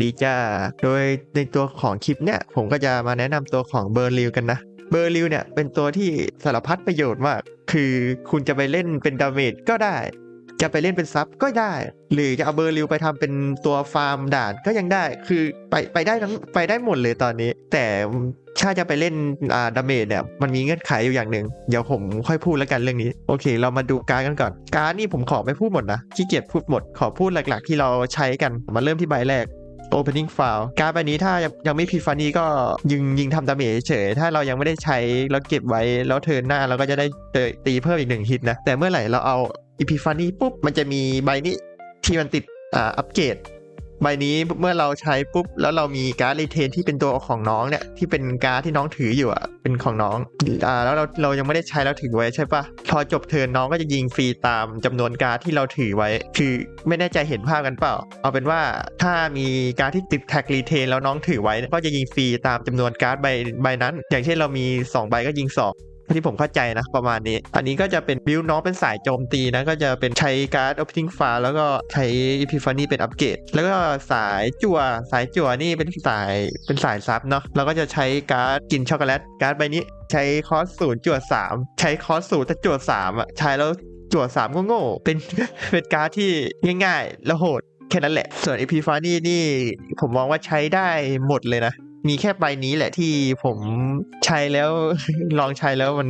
ดีจ้า โดยในตัวของคลิปเนี่ย ผมก็จะมาแนะนำตัวของเบอร์ลิวกันนะ เบอร์ลิวเนี่ย เป็นตัวที่สารพัดประโยชน์มาก คือคุณจะไปเล่นเป็นดาเมจก็ได้ จะไปเล่นเป็นซับก็ได้ หรือจะเอาเบอร์ลิวไปทำเป็นตัวฟาร์มด่านก็ยังได้ คือไปไปได้ทั้งไปได้หมดเลยตอนนี้ แต่ถ้าจะไปเล่นอ่าดาเมจเนี่ยมันมีเงื่อนไขอยู่อย่างหนึ่งเดี๋ยวผมค่อยพูดแล้วกันเรื่องนี้ โอเค เรามาดูการดกันก่อน การดนี่ผมขอไม่พูดหมดนะขี้เกียจพูดหมด ขอพูดหลักๆ ที่เราใช้กันมาเริ่มที่ใบแรก Opening File การดใบนี้ถ้ายังไม่พีฟันนี่ก็ยิงยิงทำดาเมจเฉย ถ้าเรายังไม่ได้ใช้แล้วเก็บไว้แล้วเทินหน้าเราก็จะได้เตะตีเพิ่มอีกหนึ่งฮิตนะ แต่เมื่อไหร่เราเอา อีพีฟันนี่ปุ๊บมันจะมีใบนี้ที่มันติดอ่าอัปเกรดใบนี้เมื่อเราใช้ปุ๊บแล้วเรามีการ์ดรีเทนที่เป็นตัวของน้องเนี่ยที่เป็นการ์ดที่น้องถืออยู่อะเป็นของน้องอ่าแล้วเราเรายังไม่ได้ใช้แล้วถือไว้ใช่ปะพอจบเทิร์นน้องก็จะยิงฟรีตามจำนวนการ์ดที่เราถือไว้ คือไม่แน่ใจเห็นภาพกันเปล่า เอาเป็นว่าถ้ามีการ์ดที่ติดแท็กรีเทนแล้วน้องถือไว้ก็จะยิงฟรีตามจำนวนการ์ดใบใบนั้น อย่างเช่นเรามี 2 ใบก็ยิง 2 ที่ผมเข้าใจนะประมาณนี้ อันนี้ก็จะเป็นบิวน้องเป็นสายโจมตีนะ ก็จะเป็นใช้การ์ด opening f a r แล้วก็ใช้ epiphany เป็นอัปเกรด แล้วก็สายจั่วสายจั่วนี่เป็นสายเป็นสายซับเนาะเราก็จะใช้การ์ดกินช็อกโกแลตการ์ดใบนี้ใช้คอสศูนย์จั่วสามใช้คอสศูนย์แต่จั่วสามอะใช้แล้วจั่วสามก็โง่เป็นเป็นการ์ดที่ง่าย ๆ แล้วโหดแค่นั้นแหละ ส่วน epiphany นี่ผมมองว่าใช้ได้หมดเลยนะ มีแค่ใบนี้แหละที่ผมใช้แล้วลองใช้แล้วมัน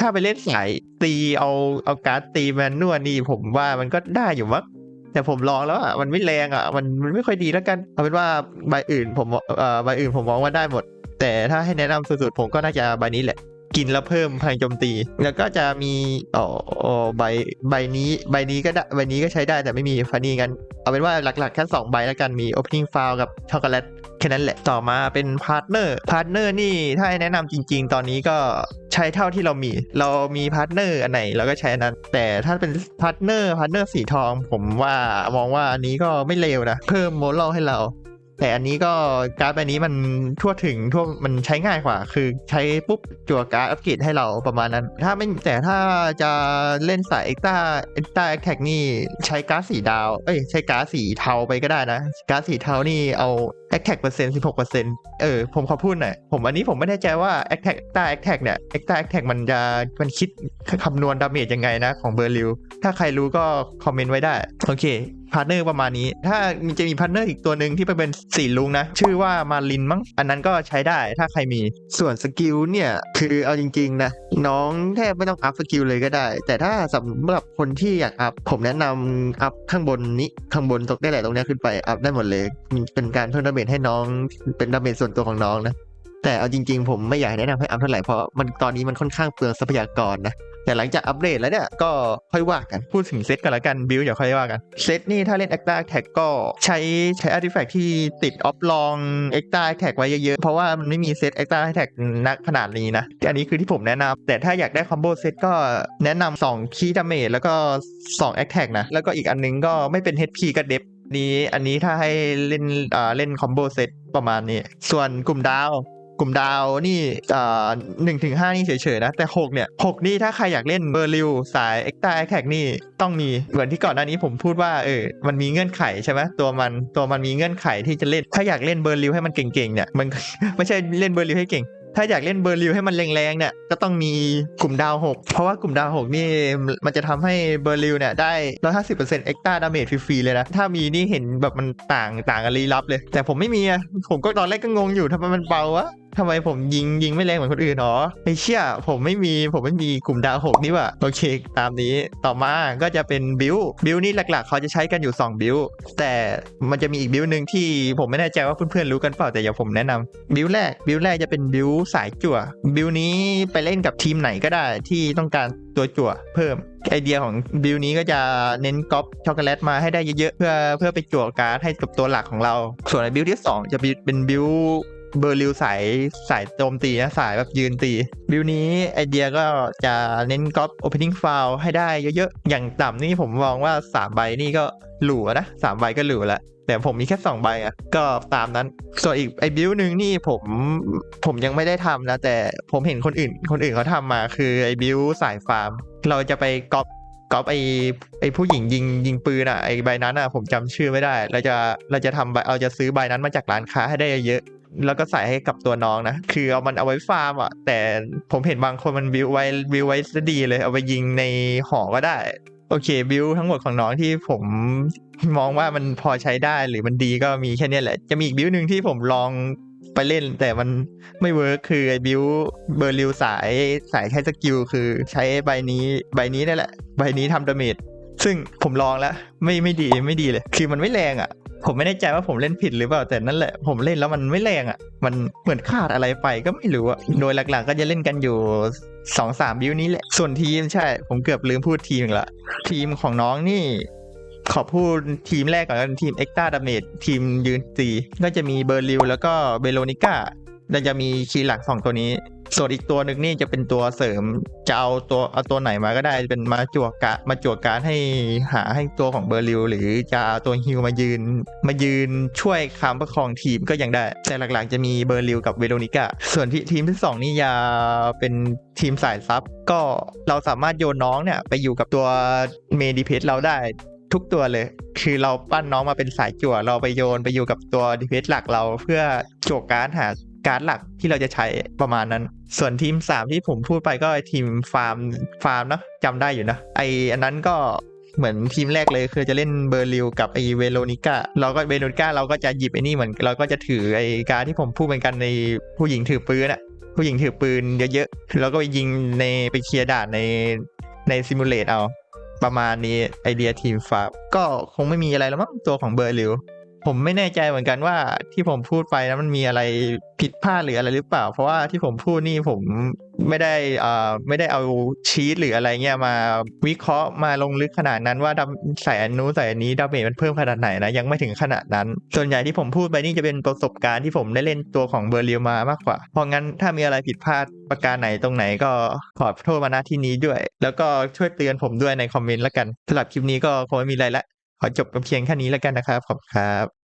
ถ้าไปเล่นสายตีเอาเอาการ์ดตีแมนนวลนี่ผมว่ามันก็ได้อยู่มั้งแต่ผมลองแล้วอะมันไม่แรงอะมันมันไม่ค่อยดีแล้วกันเอาเป็นว่าใบอื่นผมเอ่อใบอื่นผมมองว่าได้หมด แต่ถ้าให้แนะนำสุดๆผมก็น่าจะใบนี้แหละ กินแล้วเพิ่มพลังโจมตี แล้วก็จะมีอ๋ออ๋อใบใบนี้ใบนี้ก็ได้ใบนี้ก็ใช้ได้แต่ไม่มีฟันนี่กัน เอาเป็นว่าหลักๆแค่2ใบแล้วกันมี opening file กับช็อกโกแลตแค่นั้นแหละต่อมาเป็นพาร์ทเนอร์พาร์ทเนอร์นี่ถ้าให้แนะนำจริง ๆ ตอนนี้ก็ใช้เท่าที่เรามี เรามีพาร์ทเนอร์อันไหนเราก็ใช้อันนั้น แต่ถ้าเป็นพาร์ทเนอร์พาร์ทเนอร์สีทอง ผมว่ามองว่าอันนี้ก็ไม่เลวนะ เพิ่มโมลให้เรา แต่อันนี้ก็การ์ดใบนี้มันทั่วถึงทั่วมันใช้ง่ายกว่า คือใช้ปุ๊บจั่วการ์ดอัปเกรดให้เราประมาณนั้น ถ้าไม่แต่ถ้าจะเล่นสายเอ็กต้าเอ็กต้าแอคแท็กนี่ใช้การ์ดสีดาว เอ้ยใช้การ์ดสีเทาไปก็ได้นะ การ์ดสีเทานี่เอาแอคแท็กเปอร์เซ็นต์สิบหกเปอร์เซ็นต์เออผมขอพูดหน่อยผมอันนี้ผมไม่แน่ใจว่าแอคแท็กต้าแอคแท็กเนี่ยเอ็กต้าแอคแท็กมันจะมันคิดคำนวณดาเมจยังไงนะของเบอร์ลิวถ้าใครรู้ก็คอมเมนต์ไว้ได้ โอเค พาร์เนอร์ประมาณนี้ ถ้ามีจะมีพาร์เนอร์อีกตัวหนึ่งที่ไปเป็นสีลุงนะ ชื่อว่ามาลินมั้ง อันนั้นก็ใช้ได้ถ้าใครมี ส่วนสกิลเนี่ย คือเอาจริงๆนะ น้องแทบไม่ต้องอัพสกิลเลยก็ได้ แต่ถ้าสำหรับคนที่อยากอัพ ผมแนะนำอัพข้างบนนี้ ข้างบนตรงนี้แหละตรงนี้ขึ้นไปอัพได้หมดเลย เป็นการเพิ่มดาเมจให้น้อง เป็นดาเมจส่วนตัวของน้องนะแต่เอาจริงๆ ผมไม่อยากแนะนำให้อัพเท่าไหร่เพราะมันตอนนี้มันค่อนข้างเปลืองทรัพยากรนะ แต่หลังจากอัปเดตแล้วเนี่ยก็ค่อยว่ากันพูดถึงเซตกันละกันบิลเดี๋ยวค่อยว่ากันเซตนี่ถ้าเล่น e x t r a Attack ก็ใช้ใช้อาร์ติแฟกที่ติดออฟลอง e x t r a Attack ไว้เยอะๆ เพราะว่ามันไม่มีเซต e x t r a Attack นักขนาดนี้นะอันนี้คือที่ผมแนะนำแต่ถ้าอยากได้คอมโบเซตก็แนะนำ2คีย์ดาเมจแล้วก็2 Attack นะ แล้วก็อีกอันนึงก็ไม่เป็น HP กับเดฟนี้อันนี้ถ้าให้เล่นอ่าเล่นคอมโบเซตประมาณนี้ ส่วนกลุ่มดาว กลุ่มดาวนี่อ่าหนึ่งถึงห้านี่เฉยๆนะ แต่หกเนี่ยหกนี่ถ้าใครอยากเล่นเบอร์ลิวสายเอ็กตาแขกนี่ต้องมีเหมือนที่ก่อนหน้านี้ผมพูดว่าเออมันมีเงื่อนไขใช่ไหมตัวมันตัวมันมีเงื่อนไขที่จะเล่น ถ้าอยากเล่นเบอร์ลิวให้มันเก่งๆเนี่ยมันไม่ใช่เล่นเบอร์ลิวให้เก่งถ้าอยากเล่นเบอร์ลิวให้มันแรงๆเนี่ยก็ต้องมีกลุ่มดาว 6 เพราะว่ากลุ่มดาว 6 นี่มันจะทำให้เบอร์ลิวเนี่ยได้150%เปอร์เซ็นต์เอ็กตาดาเมจฟรีๆเลยนะ ถ้ามีนี่เห็นแบบมันต่างต่างกันลี้ลับเลย แต่ผมไม่มีอะผมก็ตอนแรกก็งงอยู่ทำไมมันเบาวะ ทำไมผมยิงยิงไม่แรงเหมือนคนอื่นหรอไอเชี่ยผมไม่มีผมไม่มีกลุ่มดาวหกนี่ว่ะโอเค ตามนี้ต่อมาก็จะเป็นบิวบิวนี่หลักๆ เขาจะใช้กันอยู่ 2 บิวแต่มันจะมีอีกบิวหนึ่งที่ผมไม่แน่ใจว่าเพื่อนๆรู้กันเปล่าแต่อย่าผมแนะนำบิวแรกบิวแรกจะเป็นบิวสายจั่วบิวนี้ไปเล่นกับทีมไหนก็ได้ที่ต้องการตัวจั่วเพิ่มไอเดียของบิลนี้ก็จะเน้นก๊อปช็อกโกแลตมาให้ได้เยอะๆเพื่อเพื่อไปจั่วการ์ดให้กับตัวหลักของเรา ส่วนในบิลที่ 2 จะเป็นบิล เบอร์ลิวสายสายโจมตีนะ สายแบบยืนตี บิลนี้ไอเดียก็จะเน้นก๊อป opening file ให้ได้เยอะๆ อย่างต่ำนี่ผมมองว่า 3 ใบนี่ก็หรูอะนะ3ใบก็หรูแล้วแต่ผมมีแค่ 2 ใบอะ ก็ตามนั้น ส่วนอีกไอ้บิวหนึ่งนี่ผมผมยังไม่ได้ทำนะ แต่ผมเห็นคนอื่น คนอื่นเขาทำมาคือไอ้บิวสายฟาร์ม เราจะไปก๊อปก๊อปไอไอผู้หญิงยิงยิงปืนอะไอใบนั้นอะผมจำชื่อไม่ได้ เราจะเราจะทำใบเราจะซื้อใบนั้นมาจากร้านค้าให้ได้เยอะ แล้วก็ใส่ให้กับตัวน้องนะ คือเอามันเอาไว้ฟาร์มอะ แต่ผมเห็นบางคนมันบิวไว้บิวไว้ซะดีเลย เอาไปยิงในหอก็ได้ โอเค บิวทั้งหมดของน้องที่ผมมองว่ามันพอใช้ได้หรือมันดีก็มีแค่นี้แหละ จะมีอีกบิวหนึ่งที่ผมลองไปเล่นแต่มันไม่เวิร์คคือไอ้บิวเบอร์ลิวสายสายแค่สกิลคือใช้ใบนี้ใบนี้นั่นแหละ ใบนี้ทำดาเมจซึ่งผมลองแล้วไม่ไม่ดีไม่ดีเลย คือมันไม่แรงอะ ผมไม่แน่ใจว่าผมเล่นผิดหรือเปล่าแต่นั่นแหละผมเล่นแล้วมันไม่แรงอะ มันเหมือนขาดอะไรไปก็ไม่รู้อะโดยหลักๆ ก็จะเล่นกันอยู่สองสามบิวนี้แหละ ส่วนทีมใช่ ผมเกือบลืมพูดทีมอีกละทีมของน้องนี่ ขอพูดทีมแรกก่อนกันทีมเอ็กตาดาเมจทีมยืนตีก็จะมีเบอร์ลิวแล้วก็เบโลนิก้า แล้วจะมีคีย์หลักสองตัวนี้ ส่วนอีกตัวหนึ่งนี่จะเป็นตัวเสริม จะเอาตัวเอาตัวไหนมาก็ได้ เป็นมาจั่วกะมาจั่วการให้หาให้ตัวของเบอร์ลิวหรือจะเอาตัวฮิวมายืน มายืนช่วยค้ำประคองทีมก็ยังได้ แต่หลักๆจะมีเบอร์ลิวกับเวโรนิกาส่วนที่ทีมที่สองนี่จะเป็นทีมสายซับก็เราสามารถโยนน้องเนี่ยไปอยู่กับตัวเมดิเพสเราได้ทุกตัวเลย คือเราปั้นน้องมาเป็นสายจั่ว เราไปโยนไปอยู่กับตัวดีเพสหลักเราเพื่อจั่วการหา การ์ดหลักที่เราจะใช้ประมาณนั้น ส่วนทีม 3 ที่ผมพูดไปก็ทีมฟาร์มฟาร์มเนะจำได้อยู่นะ ไออันนั้นก็เหมือนทีมแรกเลยคือจะเล่นเบอร์ลิวกับไอเวโรนิก้าเราก็เวโรนิก้าเราก็จะหยิบไอ้นี่เหมือนเราก็จะถือไอการดที่ผมพูดเป็นกันในผู้หญิงถือปืนอะผู้หญิงถือปืนเยอะๆแล้วก็ไปยิงในไปเคลียร์ด่านในในซิมูเลตเอา ประมาณนี้ไอเดียทีมฟาร์มก็คงไม่มีอะไรแล้วมั้งตัวของเบอร์ลิว ผมไม่แน่ใจเหมือนกันว่าที่ผมพูดไปนะมันมีอะไรผิดพลาดหรืออะไรหรือเปล่า เพราะว่าที่ผมพูดนี่ผมไม่ได้อ่อไม่ได้เอาชีตหรืออะไรเงี้ยมาวิเคราะห์มาลงลึกขนาดนั้นว่าดาใส่อันนู้นใส่อันนี้ดาเมจมันเพิ่มขนาดไหนนะยังไม่ถึงขนาดนั้น ส่วนใหญ่ที่ผมพูดไปนี่จะเป็นประสบการณ์ที่ผมได้เล่นตัวของเบอร์ลิวมามากกว่า เพราะงั้นถ้ามีอะไรผิดพลาดประการไหนตรงไหนก็ขอโทษมาณที่นี้ด้วย แล้วก็ช่วยเตือนผมด้วยในคอมเมนต์ละกันสำหรับคลิปนี้ก็คงไม่มีอะไรละขอจบกับเพียงแค่นี้แล้วกันนะครับ ขอบคุณครับ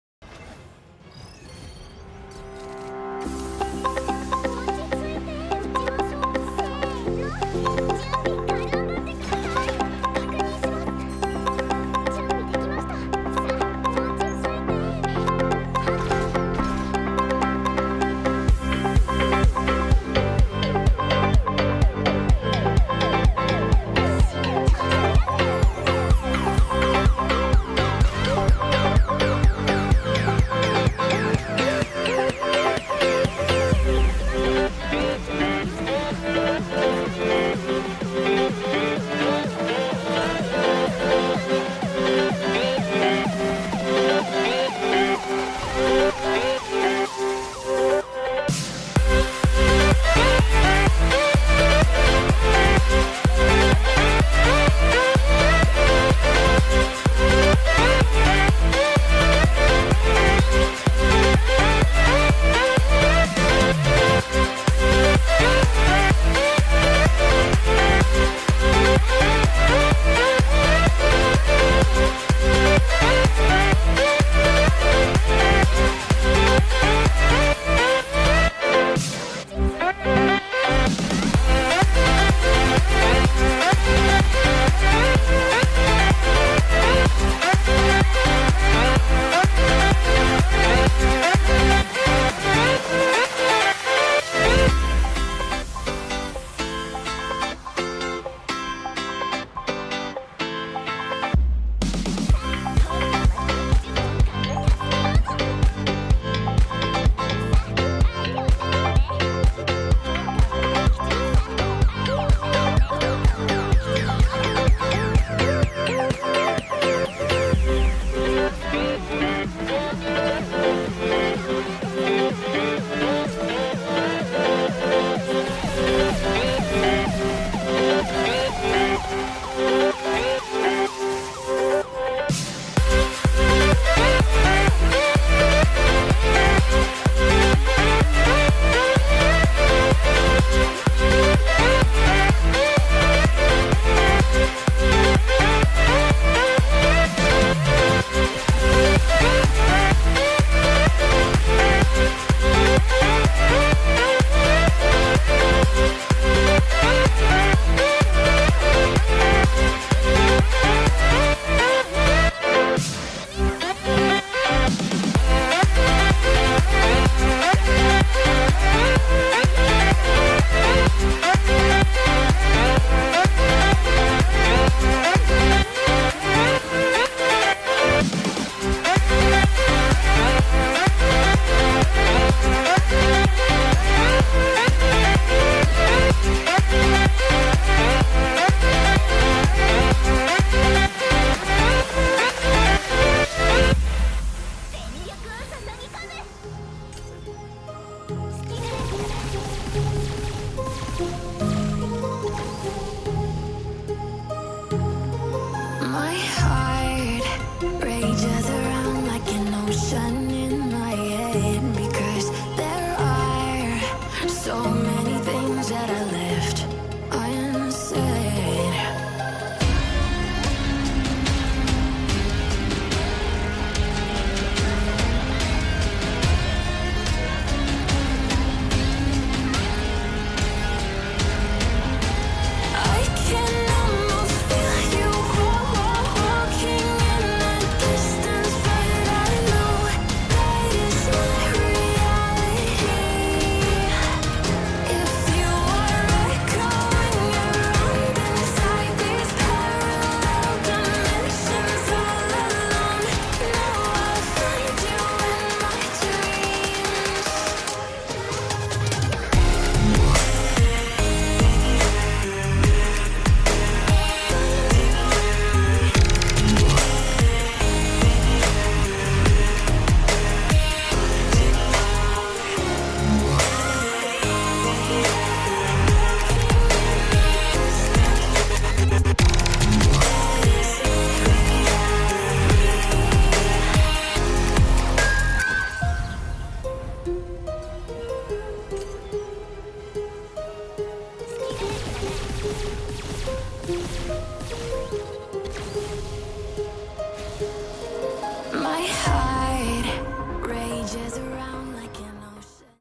fading